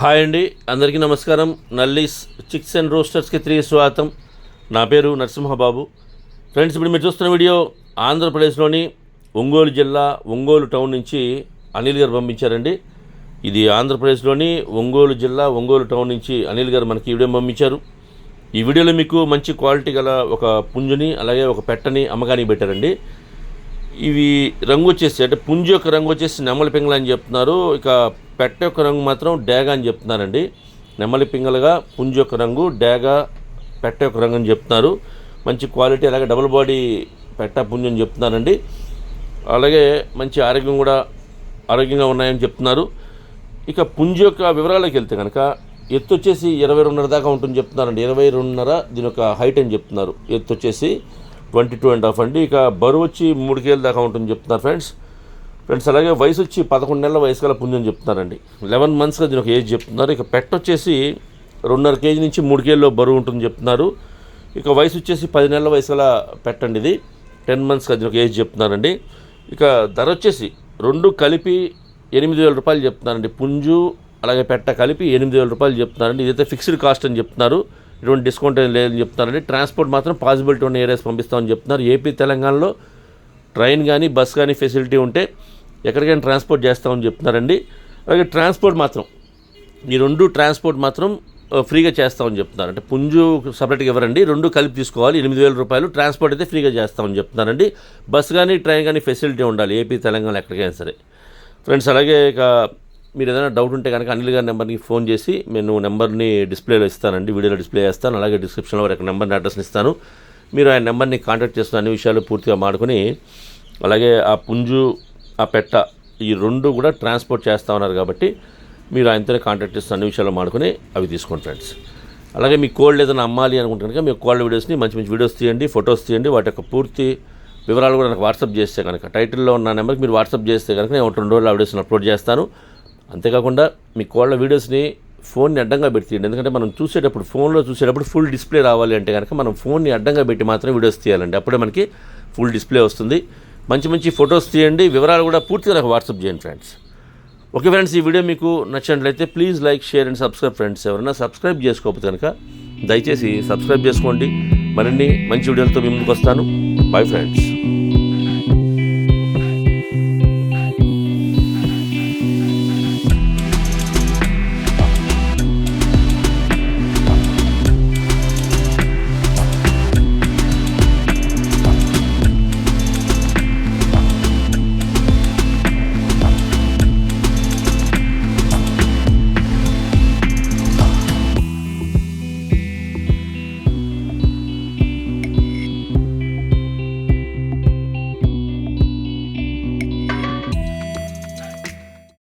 Hi అండి అందరికీ నమస్కారం. నల్లీస్ చిక్స్ అండ్ రోస్టర్స్కి తిరిగి స్వాగతం. నా పేరు నరసింహబాబు. ఫ్రెండ్స్ ఇప్పుడు మీరు చూస్తున్న వీడియో ఆంధ్రప్రదేశ్లోని ఒంగోలు జిల్లా ఒంగోలు టౌన్ నుంచి అనిల్ గారు పంపించారండి. ఇది ఆంధ్రప్రదేశ్లోని ఒంగోలు జిల్లా ఒంగోలు టౌన్ నుంచి అనిల్ గారు మనకి ఈ వీడియో పంపించారు. ఈ వీడియోలో మీకు మంచి క్వాలిటీ గల ఒక పుంజుని అలాగే ఒక పెట్టని అమ్మకానికి పెట్టారండి. ఇవి రంగు వచ్చేసి అంటే పుంజు యొక్క రంగు వచ్చేసి నెమలి పింగళ అని చెప్తున్నారు. ఇక పెట్ట యొక్క రంగు మాత్రం డేగ అని చెప్తున్నారండి. నెమలి పింగళగా పుంజు యొక్క రంగు డేగ పెట్ట యొక్క రంగు అని చెప్తున్నారు. మంచి క్వాలిటీ అలాగే డబుల్ బాడీ పెట్ట పుంజు అని చెప్తున్నారండి. అలాగే మంచి ఆరోగ్యం కూడా ఆరోగ్యంగా ఉన్నాయని చెప్తున్నారు. ఇక పుంజు యొక్క వివరాలకు వెళ్తే కనుక ఎత్తు వచ్చేసి ఇరవై రెండున్నర దాకా ఉంటుంది చెప్తున్నారండి. ఇరవై రెండున్నర దీని యొక్క హైట్ అని చెప్తున్నారు. ఎత్తు వచ్చేసి ట్వంటీ టూ అండ్ హాఫ్ అండి. ఇక బరువు వచ్చి మూడు కేజీల దాకా ఉంటుంది చెప్తున్నారు ఫ్రెండ్స్. ఫ్రెండ్స్ అలాగే వయసు వచ్చి పదకొండు నెలల వయసు గల పుంజు అని చెప్తున్నారండి. లెవెన్ మంత్స్గా దీని ఒక ఏజ్ చెప్తున్నారు. ఇక పెట్ట వచ్చేసి రెండున్నర కేజీ నుంచి మూడు కేజీలో బరువు ఉంటుంది చెప్తున్నారు. ఇక వయసు వచ్చేసి పది నెలల వయసు గల పెట్టండి ఇది. టెన్ మంత్స్గా దీని ఒక ఏజ్ చెప్తున్నారండి. ఇక ధర వచ్చేసి రెండు కలిపి ఎనిమిది వేల రూపాయలు చెప్తున్నారండి. పుంజు అలాగే పెట్ట కలిపి ఎనిమిది వేల రూపాయలు చెప్తున్నారండి. ఇదైతే ఫిక్స్డ్ కాస్ట్ అని చెప్తున్నారు. ఎటువంటి డిస్కౌంట్ ఏం లేదని చెప్తున్నారండి. ట్రాన్స్పోర్ట్ మాత్రం పాసిబిలిటీ ఉన్న ఏరియాస్ పంపిస్తామని చెప్తున్నారు. ఏపీ తెలంగాణలో ట్రైన్ కానీ బస్ కానీ ఫెసిలిటీ ఉంటే ఎక్కడికైనా ట్రాన్స్పోర్ట్ చేస్తామని చెప్తున్నారండి. అలాగే ట్రాన్స్పోర్ట్ మాత్రం ఈ రెండు ట్రాన్స్పోర్ట్ మాత్రం ఫ్రీగా చేస్తామని చెప్తున్నారు. అంటే పుంజు సపరేట్గా ఇవ్వరండి. రెండు కలిపి తీసుకోవాలి. ఎనిమిది వేల రూపాయలు ట్రాన్స్పోర్ట్ అయితే ఫ్రీగా చేస్తామని చెప్తున్నారండి. బస్ కానీ ట్రైన్ కానీ ఫెసిలిటీ ఉండాలి. ఏపీ తెలంగాణ ఎక్కడికైనా సరే. ఫ్రెండ్స్ అలాగే ఇక మీరు ఏదైనా డౌట్ ఉంటే కనుక అనిల్ గారి నెంబర్కి ఫోన్ చేసి నేను నెంబర్ని డిస్ప్లేలో ఇస్తానండి వీడియోలో డిస్ప్లే చేస్తాను అలాగే డిస్క్రిప్షన్లో వారి నెంబర్ని అడ్రస్ని ఇస్తాను. మీరు ఆయన నెంబర్ని కాంటాక్ట్ చేస్తున్న అన్ని విషయాలు పూర్తిగా మాడుకొని అలాగే ఆ పుంజు ఆ పెట్ట ఈ రెండు కూడా ట్రాన్స్పోర్ట్ చేస్తా ఉన్నారు కాబట్టి మీరు ఆయనతోనే కాంటాక్ట్ చేస్తున్న అన్ని విషయాలు మాడుకొని అవి తీసుకోండి ఫ్రెండ్స్ అలాగే మీ కోల్డ్ ఏదైనా అమ్మాలి అనుకుంటే కనుక మీ కోల్డ్ వీడియోస్ని మంచి మంచి వీడియోస్ తీయండి ఫొటోస్ తీయండి వాటి యొక్క పూర్తి వివరాలు కూడా నాకు వాట్సాప్ చేస్తే కనుక టైటిల్లో ఉన్న నెంబర్కి మీరు వాట్సాప్ చేస్తే కనుక నేను ఒక రెండు రోజులు ఆ వీడియోస్ని అప్లోడ్ చేస్తాను. అంతేకాకుండా మీ కోళ్ళ వీడియోస్ని ఫోన్ని అడ్డంగా పెట్టి తీయండి ఎందుకంటే మనం చూసేటప్పుడు ఫోన్లో చూసేటప్పుడు ఫుల్ డిస్ప్లే రావాలి అంటే కనుక మనం ఫోన్ని అడ్డంగా పెట్టి మాత్రం వీడియోస్ తీయాలండి. అప్పుడే మనకి ఫుల్ డిస్ప్లే వస్తుంది. మంచి మంచి ఫొటోస్ తీయండి. వివరాలు కూడా పూర్తిగా నాకు వాట్సాప్ చేయండి ఫ్రెండ్స్. ఓకే ఫ్రెండ్స్ ఈ వీడియో మీకు నచ్చినట్లయితే please like share and subscribe friends. ఎవరైనా సబ్స్క్రైబ్ చేసుకోకపోతే కనుక దయచేసి సబ్స్క్రైబ్ చేసుకోండి. మరిన్ని మంచి వీడియోలతో మీ ముందుకు వస్తాను. Bye friends